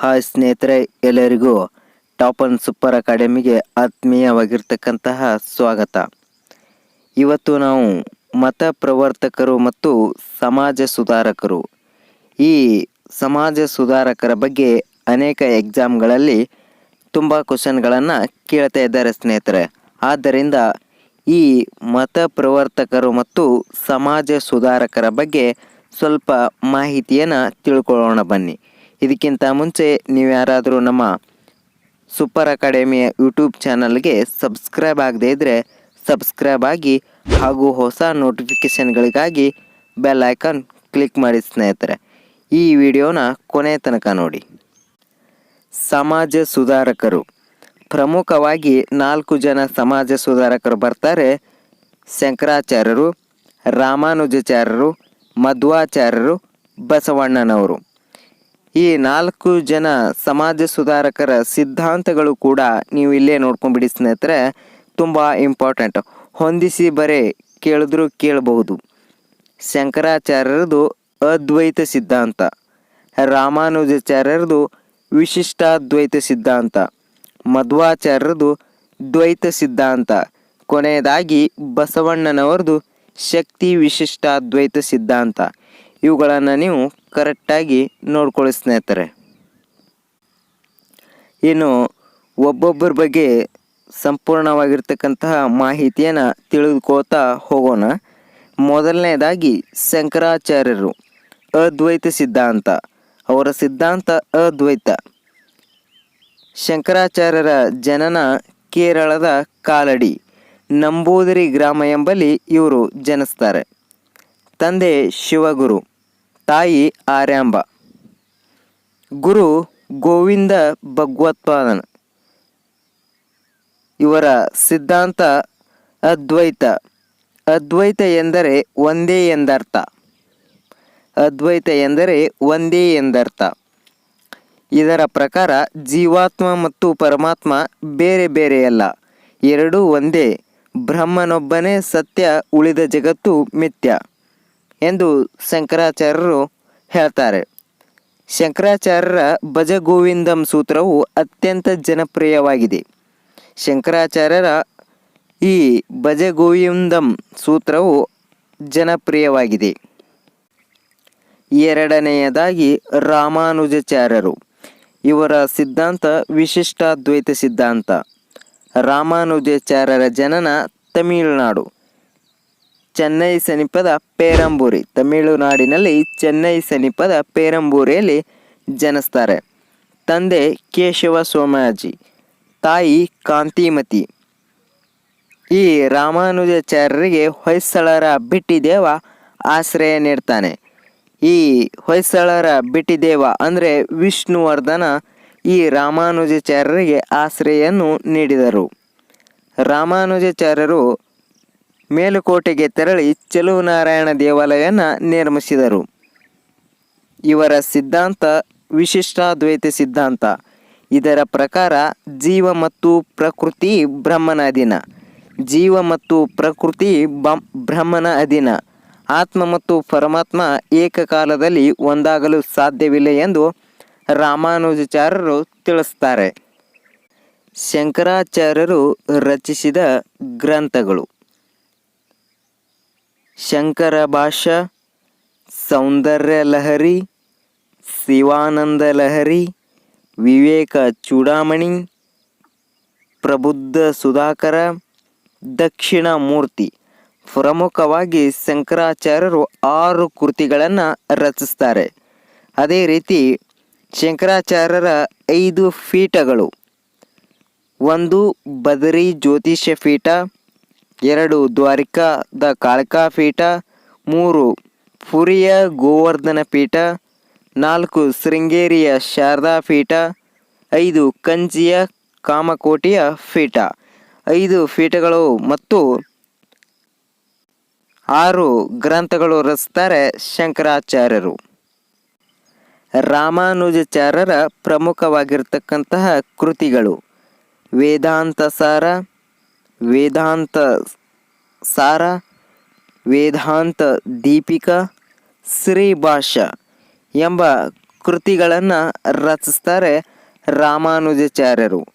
Hi ಸ್ನೇಹಿತರೆ, ಎಲ್ಲರಿಗೂ top end super ಅಕಾಡೆಮಿಗೆ ಆತ್ಮೀಯವಾಗಿರ್ತಕ್ಕಂತಹ ಸ್ವಾಗತ. ಇವತ್ತು ನಾವು ಮತ ಪ್ರವರ್ತಕರು ಮತ್ತು ಸಮಾಜ ಸುಧಾರಕರು. ಈ ಸಮಾಜ ಸುಧಾರಕರ ಬಗ್ಗೆ ಅನೇಕ ಎಕ್ಸಾಮ್ಗಳಲ್ಲಿ ತುಂಬ ಕ್ವಶನ್ಗಳನ್ನು ಕೇಳ್ತಾ ಇದ್ದಾರೆ ಸ್ನೇಹಿತರೆ. ಆದ್ದರಿಂದ ಈ ಮತ ಪ್ರವರ್ತಕರು ಮತ್ತು ಸಮಾಜ ಸುಧಾರಕರ ಬಗ್ಗೆ ಸ್ವಲ್ಪ ಮಾಹಿತಿಯನ್ನು ತಿಳ್ಕೊಳ್ಳೋಣ ಬನ್ನಿ. ಇದಕ್ಕಿಂತ ಮುಂಚೆ ನೀವು ಯಾರಾದರೂ ನಮ್ಮ ಸೂಪರ್ ಅಕಾಡೆಮಿಯ ಯೂಟ್ಯೂಬ್ ಚಾನಲ್ಗೆ ಸಬ್ಸ್ಕ್ರೈಬ್ ಆಗದೇ ಇದ್ದರೆ ಸಬ್ಸ್ಕ್ರೈಬ್ ಆಗಿ ಹಾಗೂ ಹೊಸ ನೋಟಿಫಿಕೇಷನ್ಗಳಿಗಾಗಿ ಬೆಲ್ ಐಕಾನ್ ಕ್ಲಿಕ್ ಮಾಡಿ ಸ್ನೇಹಿತರೆ. ಈ ವಿಡಿಯೋನ ಕೊನೆ ತನಕ ನೋಡಿ. ಸಮಾಜ ಸುಧಾರಕರು. ಪ್ರಮುಖವಾಗಿ ನಾಲ್ಕು ಜನ ಸಮಾಜ ಸುಧಾರಕರು ಬರ್ತಾರೆ. ಶಂಕರಾಚಾರ್ಯರು, ರಾಮಾನುಜಾಚಾರ್ಯರು, ಮಧ್ವಾಚಾರ್ಯರು, ಬಸವಣ್ಣನವರು. ಈ ನಾಲ್ಕು ಜನ ಸಮಾಜ ಸುಧಾರಕರ ಸಿದ್ಧಾಂತಗಳು ಕೂಡ ನೀವು ಇಲ್ಲೇ ನೋಡ್ಕೊಂಡ್ಬಿಡಿ ಸ್ನೇಹಿತರೆ, ತುಂಬ ಇಂಪಾರ್ಟೆಂಟ್ ಹೊಂದಿಸಿ ಬರೇ ಕೇಳಿದ್ರು ಕೇಳಬಹುದು. ಶಂಕರಾಚಾರ್ಯರದು ಅದ್ವೈತ ಸಿದ್ಧಾಂತ, ರಾಮಾನುಜಾಚಾರ್ಯರದು ವಿಶಿಷ್ಟಾದ್ವೈತ ಸಿದ್ಧಾಂತ, ಮಧ್ವಾಚಾರ್ಯರದು ದ್ವೈತ ಸಿದ್ಧಾಂತ, ಕೊನೆಯದಾಗಿ ಬಸವಣ್ಣನವರದು ಶಕ್ತಿ ವಿಶಿಷ್ಟಾದ್ವೈತ ಸಿದ್ಧಾಂತ. ಇವುಗಳನ್ನು ನೀವು ಕರೆಕ್ಟಾಗಿ ನೋಡ್ಕೊಳ್ಳಿ ಸ್ನೇಹಿತರೆ. ಇನ್ನು ಒಬ್ಬೊಬ್ಬರ ಬಗ್ಗೆ ಸಂಪೂರ್ಣವಾಗಿರ್ತಕ್ಕಂತಹ ಮಾಹಿತಿಯನ್ನು ತಿಳಿದುಕೊಳ್ತಾ ಹೋಗೋಣ. ಮೊದಲನೇದಾಗಿ ಶಂಕರಾಚಾರ್ಯರು ಅದ್ವೈತ ಸಿದ್ಧಾಂತ, ಅವರ ಸಿದ್ಧಾಂತ ಅದ್ವೈತ. ಶಂಕರಾಚಾರ್ಯರ ಜನನ ಕೇರಳದ ಕಾಲಡಿ, ನಂಬೂದರಿ ಗ್ರಾಮ ಎಂಬಲ್ಲಿ ಇವರು ಜನಿಸ್ತಾರೆ. ತಂದೆ ಶಿವಗುರು. ತಾಯಿ ಆರ್ಯಾಂಬ. ಗುರು ಗೋವಿಂದ ಭಗವತ್ಪಾದನ. ಇವರ ಸಿದ್ಧಾಂತ ಅದ್ವೈತ. ಅದ್ವೈತ ಎಂದರೆ ಒಂದೇ ಎಂದರ್ಥ. ಅದ್ವೈತ ಎಂದರೆ ಒಂದೇ ಎಂದರ್ಥ. ಇದರ ಪ್ರಕಾರ ಜೀವಾತ್ಮ ಮತ್ತು ಪರಮಾತ್ಮ ಬೇರೆ ಬೇರೆಯಲ್ಲ ಎರಡೂ ಒಂದೇ. ಬ್ರಹ್ಮನೊಬ್ಬನೇ ಸತ್ಯ, ಉಳಿದ ಜಗತ್ತು ಮಿಥ್ಯ. ಎಂದು ಶಂಕರಾಚಾರ್ಯರು ಹೇಳ್ತಾರೆ. ಶಂಕರಾಚಾರ್ಯರ ಭಜಗೋವಿಂದಂ ಸೂತ್ರವು ಅತ್ಯಂತ ಜನಪ್ರಿಯವಾಗಿದೆ. ಶಂಕರಾಚಾರ್ಯರ ಈ ಭಜಗೋವಿಂದಂ ಸೂತ್ರವು ಜನಪ್ರಿಯವಾಗಿದೆ. ಎರಡನೆಯದಾಗಿ ರಾಮಾನುಜಾಚಾರ್ಯರು. ಇವರ ಸಿದ್ಧಾಂತ ವಿಶಿಷ್ಟಾದ್ವೈತ ಸಿದ್ಧಾಂತ. ರಾಮಾನುಜಾಚಾರ್ಯರ ಜನನ ತಮಿಳುನಾಡು. ಚೆನ್ನೈ ಸಮೀಪದ ಪೇರಂಬೂರಿ. ತಮಿಳುನಾಡಿನಲ್ಲಿ ಚೆನ್ನೈ ಸಮೀಪದ ಪೇರಂಬೂರಿಯಲ್ಲಿ ಜನಿಸ್ತಾರೆ. ತಂದೆ ಕೇಶವ ಸೋಮಾಜಿ ತಾಯಿ ಕಾಂತಿಮತಿ. ಈ ರಾಮಾನುಜಾಚಾರ್ಯರಿಗೆ ಹೊಯ್ಸಳರ ಬಿಟ್ಟಿದೇವ ಆಶ್ರಯ ನೀಡ್ತಾನೆ. ಈ ಹೊಯ್ಸಳರ ಬಿಟ್ಟಿದೇವ ಅಂದರೆ ವಿಷ್ಣುವರ್ಧನ ಈ ರಾಮಾನುಜಾಚಾರ್ಯರಿಗೆ ಆಶ್ರಯನ್ನು ನೀಡಿದರು. ರಾಮಾನುಜಾಚಾರ್ಯರು ಮೇಲುಕೋಟೆಗೆ ತೆರಳಿ ಚೆಲುವನಾರಾಯಣ ದೇವಾಲಯನ ನಿರ್ಮಿಸಿದರು. ಇವರ ಸಿದ್ಧಾಂತ ವಿಶಿಷ್ಟಾದ್ವೈತ ಸಿದ್ಧಾಂತ. ಇದರ ಪ್ರಕಾರ ಜೀವ ಮತ್ತು ಪ್ರಕೃತಿ ಬ್ರಹ್ಮನ ಅಧೀನ. ಜೀವ ಮತ್ತು ಪ್ರಕೃತಿ ಬ್ರಹ್ಮನ ಅಧೀನ. ಆತ್ಮ ಮತ್ತು ಪರಮಾತ್ಮ ಏಕಕಾಲದಲ್ಲಿ ಒಂದಾಗಲು ಸಾಧ್ಯವಿಲ್ಲ ಎಂದು ರಾಮಾನುಜಾಚಾರ್ಯರು ತಿಳಿಸ್ತಾರೆ. ಶಂಕರಾಚಾರ್ಯರು ರಚಿಸಿದ ಗ್ರಂಥಗಳು. ಶಂಕರ ಭಾಷಾ, ಸೌಂದರ್ಯ ಲಹರಿ, ಶಿವಾನಂದ ಲಹರಿ, ವಿವೇಕ ಚೂಡಾಮಣಿ, ಪ್ರಬುದ್ಧ ಸುಧಾಕರ, ದಕ್ಷಿಣ ಮೂರ್ತಿ. ಪ್ರಮುಖವಾಗಿ ಶಂಕರಾಚಾರ್ಯರು ಆರು ಕೃತಿಗಳನ್ನು ರಚಿಸ್ತಾರೆ. ಅದೇ ರೀತಿ ಶಂಕರಾಚಾರ್ಯರ ಐದು ಪೀಠಗಳು. ಒಂದು ಬದರಿ ಜ್ಯೋತಿಷ್ಯ ಪೀಠ ಎರಡು ದ್ವಾರಿಕಾದ ಕಾಳಕಾ ಪೀಠ, ಮೂರು ಪುರಿಯ ಗೋವರ್ಧನ ಪೀಠ, ನಾಲ್ಕು ಶೃಂಗೇರಿಯ ಶಾರದಾ ಪೀಠ, ಐದು ಕಂಚಿಯ ಕಾಮಕೋಟಿಯ ಪೀಠ. ಐದು ಪೀಠಗಳು ಮತ್ತು ಆರು ಗ್ರಂಥಗಳು ರಚಿಸ್ತಾರೆ ಶಂಕರಾಚಾರ್ಯರು. ರಾಮಾನುಜಾಚಾರ್ಯರ ಪ್ರಮುಖವಾಗಿರ್ತಕ್ಕಂತಹ ಕೃತಿಗಳು ವೇದಾಂತ ಸಾರ ವೇದಾಂತ ಸಾರ, ವೇದಾಂತ ದೀಪಿಕಾ ಶ್ರೀಭಾಷ ಎಂಬ ಕೃತಿಗಳನ್ನು ರಚಿಸ್ತಾರೆ ರಾಮಾನುಜಾಚಾರ್ಯರು.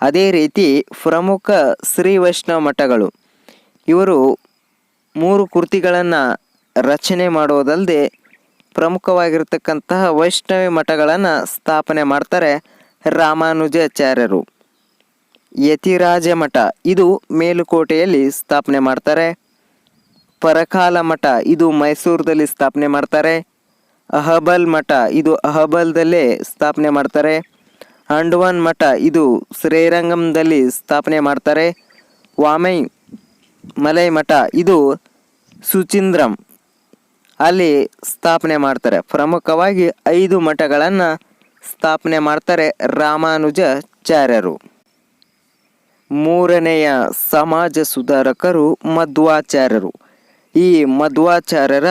ಅದೇ ರೀತಿ ಪ್ರಮುಖ ಶ್ರೀ ವೈಷ್ಣವ ಮಠಗಳು. ಇವರು ಮೂರು ಕೃತಿಗಳನ್ನು ರಚನೆ ಮಾಡೋದಲ್ಲದೆ ಪ್ರಮುಖವಾಗಿರ್ತಕ್ಕಂತಹ ವೈಷ್ಣವಿ ಮಠಗಳನ್ನು ಸ್ಥಾಪನೆ ಮಾಡ್ತಾರೆ ರಾಮಾನುಜಾಚಾರ್ಯರು. ಯತಿರಾಜ ಮಠ ಇದು ಮೇಲುಕೋಟೆಯಲ್ಲಿ ಸ್ಥಾಪನೆ ಮಾಡ್ತಾರೆ. ಪರಕಾಲ ಮಠ, ಇದು ಮೈಸೂರದಲ್ಲಿ ಸ್ಥಾಪನೆ ಮಾಡ್ತಾರೆ. ಅಹಬಲ್ ಮಠ, ಇದು ಅಹಬಲ್ದಲ್ಲೇ ಸ್ಥಾಪನೆ ಮಾಡ್ತಾರೆ. ಅಂಡವಾನ್ ಮಠ, ಇದು ಶ್ರೀರಂಗಂದಲ್ಲಿ ಸ್ಥಾಪನೆ ಮಾಡ್ತಾರೆ. ವಾಮೈ ಮಲೈ ಮಠ, ಇದು ಸುಚೀಂದ್ರಂ ಅಲ್ಲಿ ಸ್ಥಾಪನೆ ಮಾಡ್ತಾರೆ. ಪ್ರಮುಖವಾಗಿ ಐದು ಮಠಗಳನ್ನು ಸ್ಥಾಪನೆ ಮಾಡ್ತಾರೆ ರಾಮಾನುಜಾಚಾರ್ಯರು. ಮೂರನೆಯ ಸಮಾಜ ಸುಧಾರಕರು ಮಧ್ವಾಚಾರ್ಯರು. ಈ ಮಧ್ವಾಚಾರ್ಯರ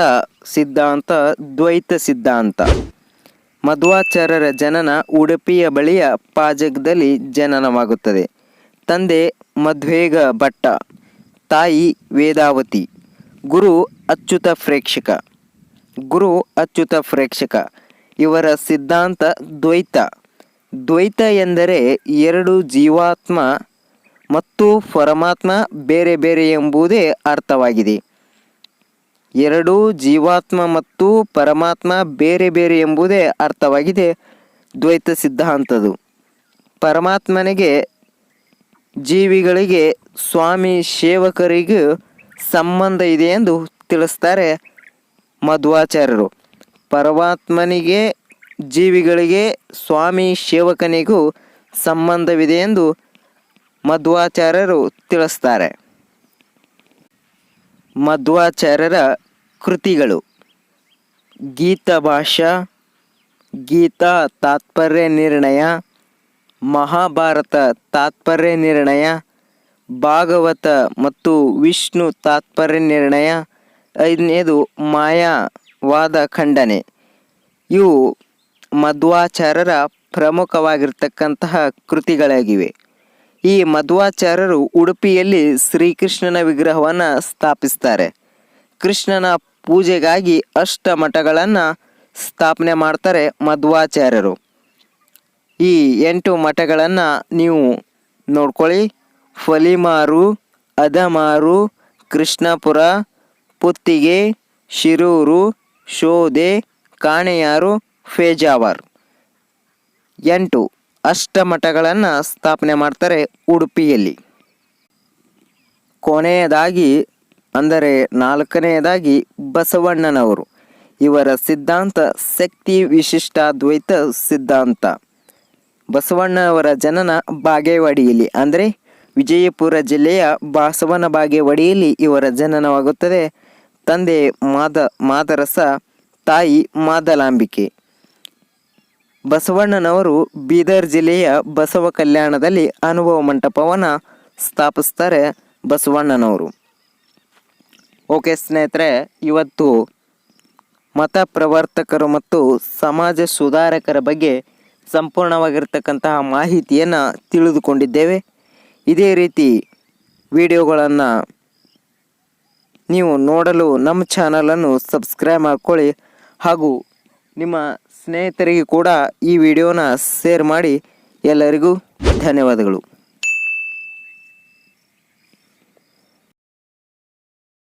ಸಿದ್ಧಾಂತ ದ್ವೈತ ಸಿದ್ಧಾಂತ. ಮಧ್ವಾಚಾರ್ಯರ ಜನನ ಉಡುಪಿಯ ಬಳಿಯ ಪಾಜಕದಲ್ಲಿ ಜನನವಾಗುತ್ತದೆ. ತಂದೆ ಮಧ್ವೇಗ ಭಟ್ಟ, ತಾಯಿ ವೇದಾವತಿ, ಗುರು ಅಚ್ಯುತ ಪ್ರೇಕ್ಷಕ. ಗುರು ಅಚ್ಯುತ ಪ್ರೇಕ್ಷಕ, ಇವರ ಸಿದ್ಧಾಂತ ದ್ವೈತ. ದ್ವೈತ ಎಂದರೆ ಎರಡು ಜೀವಾತ್ಮ ಮತ್ತು ಪರಮಾತ್ಮ ಬೇರೆ ಬೇರೆ ಎಂಬುದೇ ಅರ್ಥವಾಗಿದೆ. ಎರಡು ಜೀವಾತ್ಮ ಮತ್ತು ಪರಮಾತ್ಮ ಬೇರೆ ಬೇರೆ ಎಂಬುದೇ ಅರ್ಥವಾಗಿದೆ ದ್ವೈತ ಸಿದ್ಧಾಂತದು ಪರಮಾತ್ಮನಿಗೆ ಜೀವಿಗಳಿಗೆ ಸ್ವಾಮಿ ಸೇವಕರಿಗೂ ಸಂಬಂಧ ಇದೆ ಎಂದು ತಿಳಿಸ್ತಾರೆ ಮಧ್ವಾಚಾರ್ಯರು. ಪರಮಾತ್ಮನಿಗೆ ಜೀವಿಗಳಿಗೆ ಸ್ವಾಮಿ ಸೇವಕನಿಗೂ ಸಂಬಂಧವಿದೆ ಎಂದು ಮಧ್ವಾಚಾರ್ಯರು ತಿಳಿಸ್ತಾರೆ. ಮಧ್ವಾಚಾರ್ಯರ ಕೃತಿಗಳು ಗೀತ ಭಾಷಾ ಗೀತಾ ತಾತ್ಪರ್ಯ ನಿರ್ಣಯ, ಮಹಾಭಾರತ ತಾತ್ಪರ್ಯ ನಿರ್ಣಯ, ಭಾಗವತ ಮತ್ತು ವಿಷ್ಣು ತಾತ್ಪರ್ಯ ನಿರ್ಣಯ, ಐದನೇದು ಮಾಯಾವಾದ ಖಂಡನೆ. ಇವು ಮಧ್ವಾಚಾರ್ಯರ ಪ್ರಮುಖವಾಗಿರ್ತಕ್ಕಂತಹ ಕೃತಿಗಳಾಗಿವೆ. ಈ ಮಧ್ವಾಚಾರ್ಯರು ಉಡುಪಿಯಲ್ಲಿ ಶ್ರೀಕೃಷ್ಣನ ವಿಗ್ರಹವನ್ನು ಸ್ಥಾಪಿಸ್ತಾರೆ. ಕೃಷ್ಣನ ಪೂಜೆಗಾಗಿ ಅಷ್ಟ ಮಠಗಳನ್ನು ಸ್ಥಾಪನೆ ಮಾಡ್ತಾರೆ ಮಧ್ವಾಚಾರ್ಯರು. ಈ ಎಂಟು ಮಠಗಳನ್ನು ನೀವು ನೋಡ್ಕೊಳ್ಳಿ. ಫಲಿಮಾರು, ಅದಮಾರು, ಕೃಷ್ಣಪುರ, ಪುತ್ತಿಗೆ, ಶಿರೂರು ಶೋಧೆ ಕಾಣೆಯಾರು, ಫೇಜಾವರ್. ಎಂಟು ಅಷ್ಟಮಠಗಳನ್ನು ಸ್ಥಾಪನೆ ಮಾಡ್ತಾರೆ ಉಡುಪಿಯಲ್ಲಿ. ಕೊನೆಯದಾಗಿ, ಅಂದರೆ ನಾಲ್ಕನೆಯದಾಗಿ ಬಸವಣ್ಣನವರು. ಇವರ ಸಿದ್ಧಾಂತ ಶಕ್ತಿ ವಿಶಿಷ್ಟಾದ್ವೈತ ಸಿದ್ಧಾಂತ. ಬಸವಣ್ಣನವರ ಜನನ ಬಾಗೇವಾಡಿಯಲ್ಲಿ, ಅಂದರೆ ವಿಜಯಪುರ ಜಿಲ್ಲೆಯ ಬಸವನ ಬಾಗೇವಾಡಿಯಲ್ಲಿ ಇವರ ಜನನವಾಗುತ್ತದೆ. ತಂದೆ ಮಾದ, ಮಾದರಸ ತಾಯಿ ಮಾದಲಾಂಬಿಕೆ. ಬಸವಣ್ಣನವರು ಬೀದರ್ ಜಿಲ್ಲೆಯ ಬಸವ ಕಲ್ಯಾಣದಲ್ಲಿ ಅನುಭವ ಮಂಟಪವನ್ನು ಸ್ಥಾಪಿಸ್ತಾರೆ ಬಸವಣ್ಣನವರು. ಓಕೆ ಸ್ನೇಹಿತರೆ, ಇವತ್ತು ಮತ ಪ್ರವರ್ತಕರು ಮತ್ತು ಸಮಾಜ ಸುಧಾರಕರ ಬಗ್ಗೆ ಸಂಪೂರ್ಣವಾಗಿರ್ತಕ್ಕಂತಹ ಮಾಹಿತಿಯನ್ನು ತಿಳಿದುಕೊಂಡಿದ್ದೇವೆ. ಇದೇ ರೀತಿ ವಿಡಿಯೋಗಳನ್ನು ನೀವು ನೋಡಲು ನಮ್ಮ ಚಾನಲನ್ನು ಸಬ್ಸ್ಕ್ರೈಬ್ ಮಾಡ್ಕೊಳ್ಳಿ ಹಾಗೂ ನಿಮ್ಮ ಸ್ನೇಹಿತರಿಗೆ ಕೂಡ ಈ ವಿಡಿಯೋನ ಶೇರ್ ಮಾಡಿ ಎಲ್ಲರಿಗೂ ಧನ್ಯವಾದಗಳು.